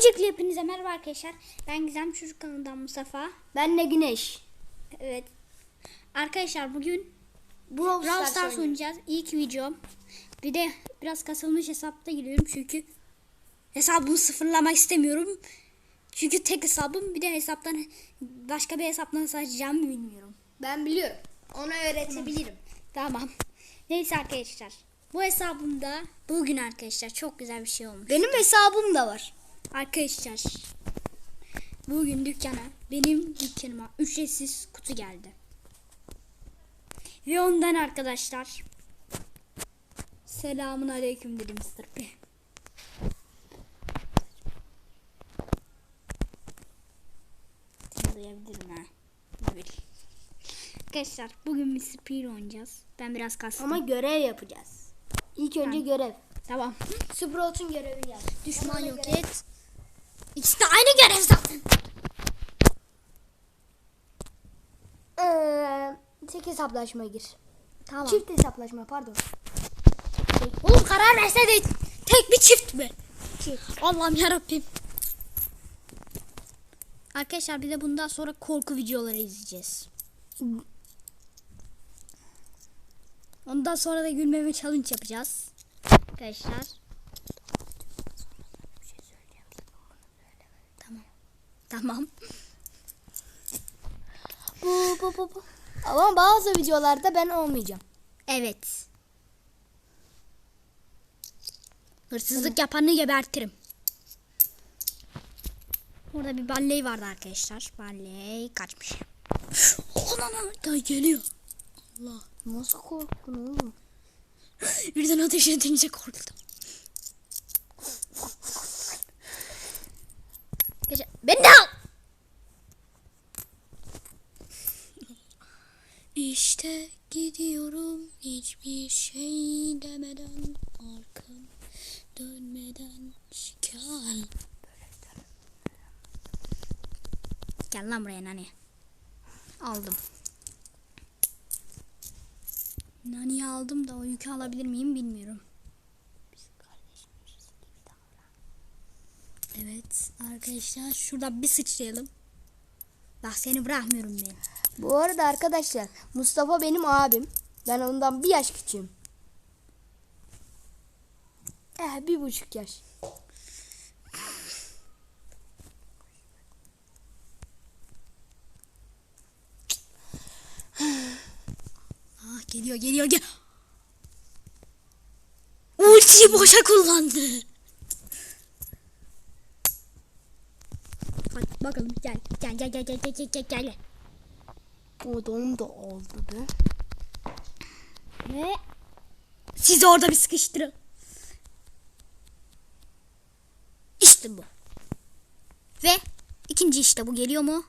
Öncelikle hepinize merhaba arkadaşlar. Ben Gizem Çocuk kanalından Mustafa. Ben de Güneş. Evet. Arkadaşlar bugün Brawl Brawl Stars Stars oynuyor. oynayacağız. İlk videom. Bir de biraz kasılmış hesapta giriyorum çünkü hesabımı sıfırlamak istemiyorum. Çünkü tek hesabım bir de hesaptan başka bir hesaptan nasıl açacağımı bilmiyorum. Ben biliyorum. Ona öğretebilirim. Tamam. Neyse arkadaşlar. Bu hesabımda bugün arkadaşlar çok güzel bir şey olmuş. Benim hesabım da var. Arkadaşlar bugün dükkana benim dükkanıma ücretsiz kutu geldi. Ve ondan arkadaşlar selamun aleyküm dedim Mr. Duyabilirim ha. Arkadaşlar bugün Mr. P ile oynayacağız. Ben biraz kastım. Ama görev yapacağız. İlk önce görev. tamam. Sprout'un görevini yap. Düşman yok et. İkisi de aynı görev zaten. Ee, tek hesaplaşma gir. Tamam. Çift hesaplaşma pardon. Oğlum karar verse de tek bir çift mi? Çift. Allah'ım yarabbim. Arkadaşlar bir de bundan sonra korku videoları izleyeceğiz. Ondan sonra da gülmeme challenge yapacağız. Arkadaşlar. Tamam. Bu bu bu bu. Ama bazı videolarda ben olmayacağım. Evet. Hırsızlık yapanı gebertirim. Orada bir balley vardı arkadaşlar. Balley kaçmış. Ulan da geliyor. Allah. Nasıl korktun oğlum? Birden ateş edince korktum. Beni de al. İşte gidiyorum hiçbir şey demeden arkam dönmeden şikayet. Gel lan buraya nani. Aldım. Nani'yi aldım da o yükü alabilir miyim bilmiyorum. Evet arkadaşlar şurada bir sıçrayalım. Bak seni bırakmıyorum ben. Bu arada arkadaşlar Mustafa benim abim. Ben ondan bir yaş küçüğüm. Eh bir buçuk yaş. Ah geliyor geliyor gel. Ultiyi boşa kullandı. Hadi bakalım gel gel gel gel gel gel gel gel. Odam da oldu be. Ve sizi orada bir sıkıştırın. İşte bu. Ve ikinci işte bu geliyor mu?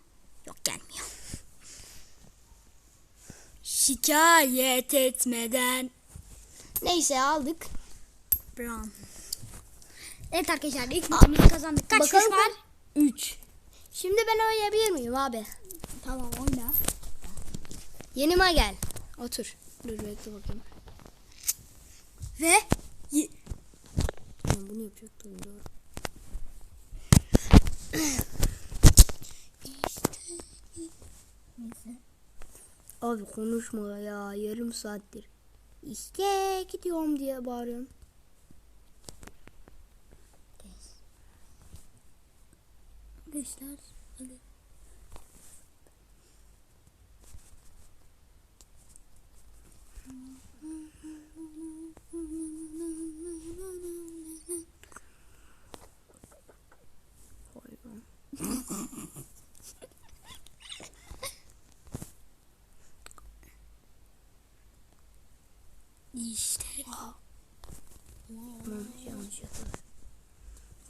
Yok gelmiyor. Şikayet etmeden. Neyse aldık. Brown. Evet arkadaşlar ilk maçımızı kazandık. Kaç Bakalım kuş var? 3. Şimdi ben oynayabilir miyim abi? Tamam oyna. Yenime gel. Otur. Dur bekle bakayım. Ve y- Ben bunu yapacaktım doğru. Abi konuşma ya yarım saattir. İşte gidiyorum diye bağırıyorum. arkadaşlar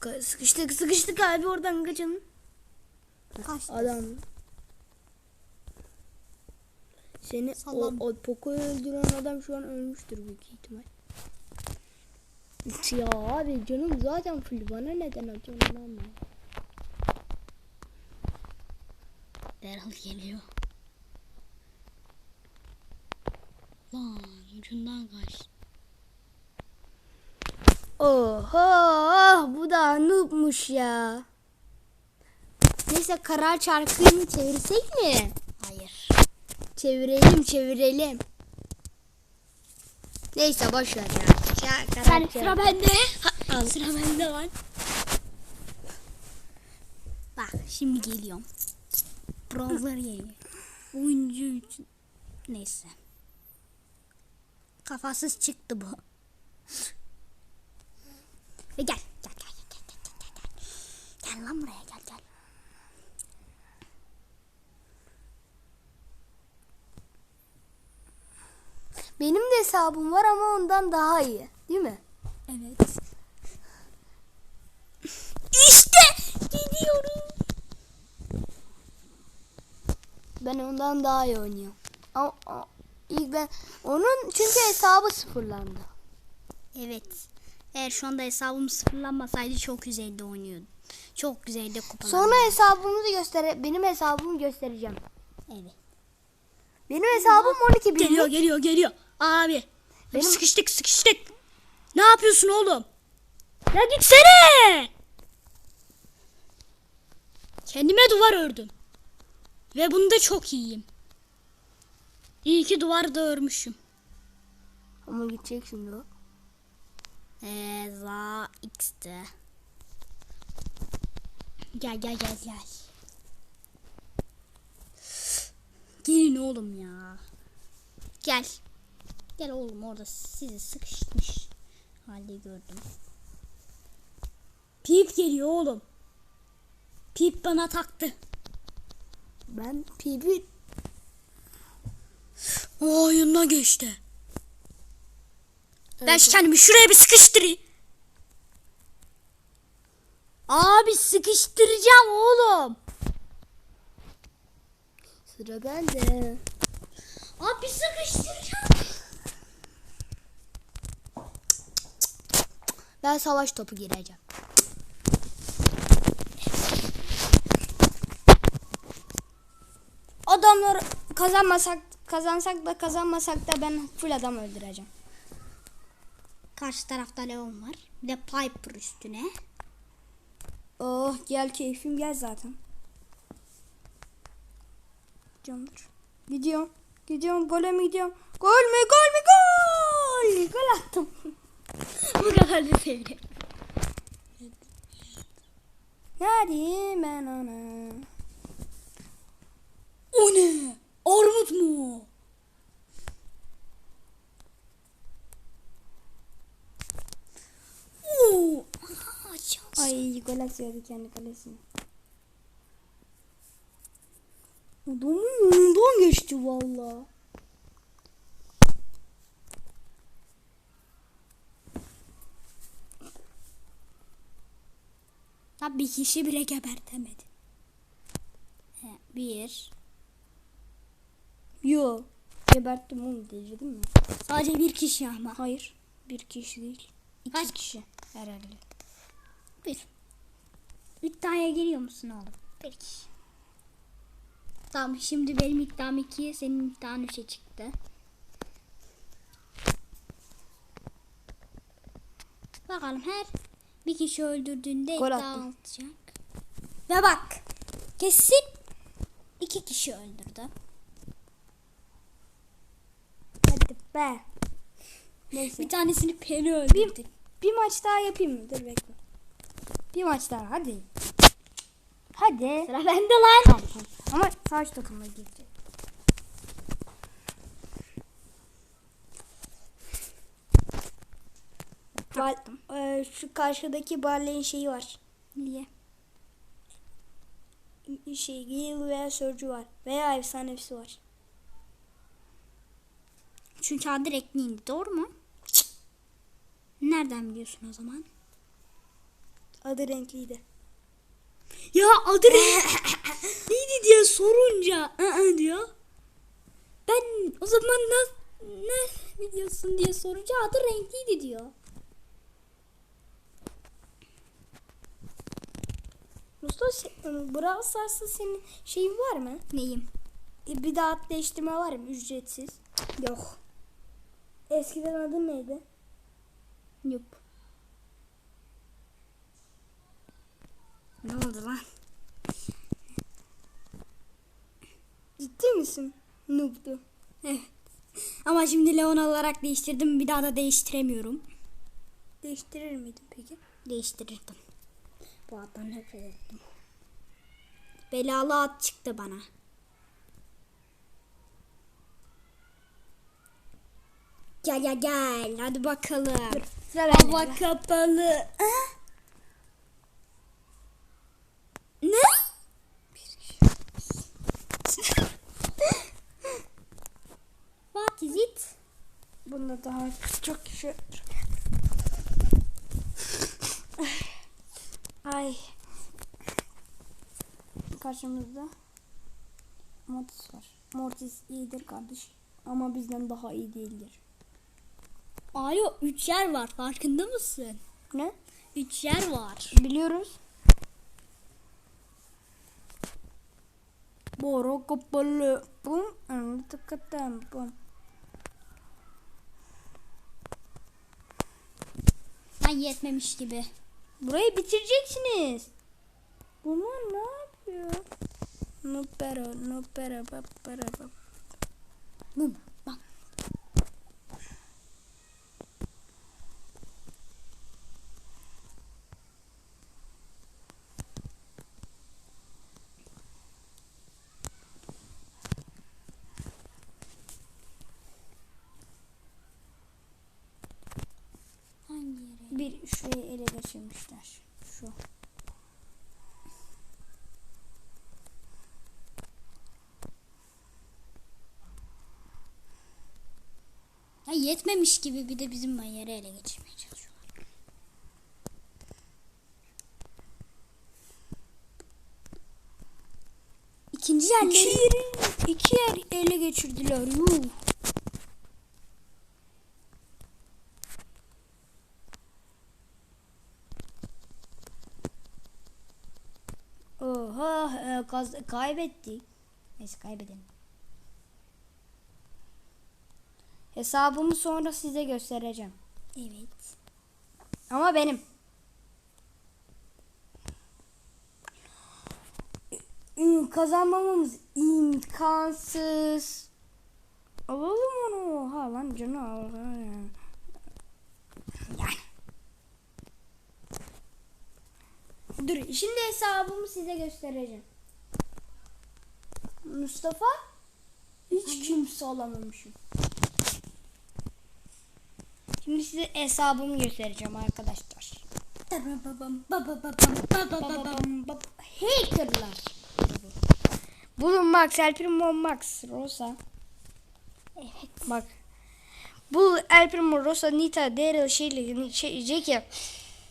Sıkıştık sıkıştık abi oradan kaçalım. kaçtı. Adam. Seni o, Sallam. o Poco'yu öldüren adam şu an ölmüştür büyük ihtimal. Ya abi canım zaten full bana neden atıyorsun lan ben? Daryl geliyor. Lan ucundan kaç. Oho bu da noobmuş ya. Neyse kara çarkını çevirsek mi? Hayır. Çevirelim çevirelim. Neyse boş ver ya. Ya, Sen sıra bende. Ha, sıra bende lan. Bak şimdi geliyorum. Bronzer geliyor. Oyuncu için. Neyse. Kafasız çıktı bu. Ve gel. Gel gel gel gel gel gel gel. Gel lan buraya gel gel. Benim de hesabım var ama ondan daha iyi. Değil mi? Evet. İşte gidiyorum. Ben ondan daha iyi oynuyorum. Ama, ama ilk ben onun çünkü hesabı sıfırlandı. Evet. Eğer şu anda hesabım sıfırlanmasaydı çok güzeldi oynuyordum. Çok güzeldi kupalar. Sonra hesabımızı göster benim hesabımı göstereceğim. Evet. Benim hesabım 12 bin. Geliyor geliyor geliyor. Abi. Benim- Sıkıştık sıkıştık. Ne yapıyorsun oğlum? Ya gitsene. Kendime duvar ördüm. Ve bunda çok iyiyim. İyi ki duvar da örmüşüm. Ama gidecek şimdi o. Eee za x'te. Gel gel gel gel. Gelin oğlum ya. Gel. Gel oğlum orada sizi sıkışmış halde gördüm. Pip geliyor oğlum. Pip bana taktı. Ben PB O oyundan geçti. Ben kendimi şuraya bir sıkıştırayım. Abi sıkıştıracağım oğlum. sıra bende. Abi sıkıştıracağım. Ben savaş topu gireceğim. Adamlar kazanmasak kazansak da kazanmasak da ben full adam öldüreceğim. Karşı tarafta Leon var. Bir de Piper üstüne. Oh gel keyfim gel zaten. Gidiyorumdur. Gidiyorum. Gidiyorum. Gole mi gidiyorum? Gol mü? Gol mü? Gol! Gol attım. Bu kadar da seviyorum. Nerede ben ona? O ne? Armut mu? Ay gol atıyordu kendi kalesine. Adamın yanından geçti valla. Ha, bir kişi bile gebertemedi. He, bir. Yo. Geberttim oğlum değil mi? Sadece bir kişi ama. Hayır. Bir kişi değil. İki Kaç? kişi herhalde. Bir. İddiaya giriyor musun oğlum? Bir kişi. Tamam şimdi benim iddiam 2, senin iddian 3'e çıktı. Bakalım her bir kişi öldürdüğünde Gol iddia attım. alacak. Ve bak kesin iki kişi öldürdü. Hadi be. Neyse. Bir tanesini Peri öldürdü. Bir maç daha yapayım mı? Dur bekle. Bir maç daha hadi. Hadi. Sıra bende lan. Tamam, tamam. Ama savaş takımına girecek. Bal, Eee, şu karşıdaki Barley'in şeyi var. Niye? Şey, Gale veya Sörcü var. Veya efsanevisi var. Çünkü adı renkliydi doğru mu? Nereden biliyorsun o zaman? Adı renkliydi. Ya adı neydi diye sorunca ı diyor. Ben o zaman ne, ne biliyorsun diye sorunca adı renkliydi diyor. Mustafa se- Brawl Stars'ta senin şeyin var mı? Neyim? E, Bir daha değiştirme var mı? Ücretsiz. Yok. Eskiden adı neydi? Yok. Ne oldu lan? misin? Noob'du. Evet. Ama şimdi Leon olarak değiştirdim. Bir daha da değiştiremiyorum. Değiştirir miydin peki? Değiştirirdim. Bu addan nefret ettim. Belalı at çıktı bana. Gel gel gel. Hadi bakalım. Sıra Hava kapalı. Ha? Ne? What is it? Bunda daha çok kişi. Ay. Karşımızda Mortis var. Mortis iyidir kardeş. Ama bizden daha iyi değildir. Alo 3 yer var farkında mısın? Ne? 3 yer var. Biliyoruz. Boro kapalı. Bum. Anı tıkatan. Bum. Yetmemiş gibi. Burayı bitireceksiniz. Bunlar ne yapıyor? No pero, no pero, pa geçirmişler. Şu. Ya yetmemiş gibi bir de bizim yeri ele geçirmeye çalışıyorlar. İkinci İki yerleri yeri, iki yer ele geçirdiler. Yuh. Oha kaz- kaybettik. Neyse kaybedelim. Hesabımı sonra size göstereceğim. Evet. Ama benim. Kazanmamamız imkansız. Alalım onu. Ha lan canı al. Yani. Dur şimdi hesabımı size göstereceğim. Mustafa hiç kimse alamamışım. Şimdi size hesabımı göstereceğim arkadaşlar. Hackerlar. Bulun Max, El Primo Max, Rosa. Evet. Bak. Bu El Primo, Rosa, Nita, Daryl, Shelly, şey, Jackie,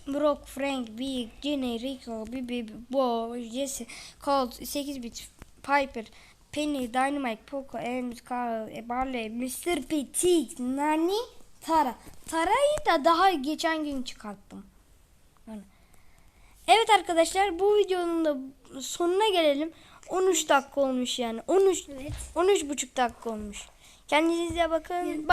Brock, Frank, Big, Jenny, Rico, Bibi, Bo, Jesse, Colt, 8 bit, Piper, Penny, Dynamite, Poco, Ems, Carl, Barley, Mr. Petit, Nani, Tara. Tara'yı da daha geçen gün çıkarttım. Yani. Evet arkadaşlar bu videonun da sonuna gelelim. 13 dakika olmuş yani. 13 Evet. 13 buçuk dakika olmuş. Kendinize bakın.